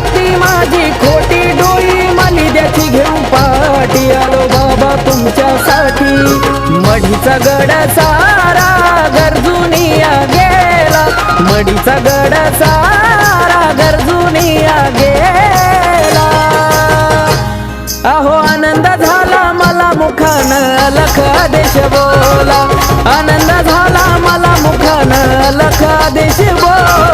भक्ती माझी खोटी डोळी मली द्याची घेऊ पाठी आलो बाबा तुमच्यासाठी. मडीचा गड सारा गरजुनी गेला. मडीचा गड सारा गरजुनी गेला. अहो आनंद झाला मला मुखान लख देश बोला. आनंद झाला मला मुखान लख देश बोला.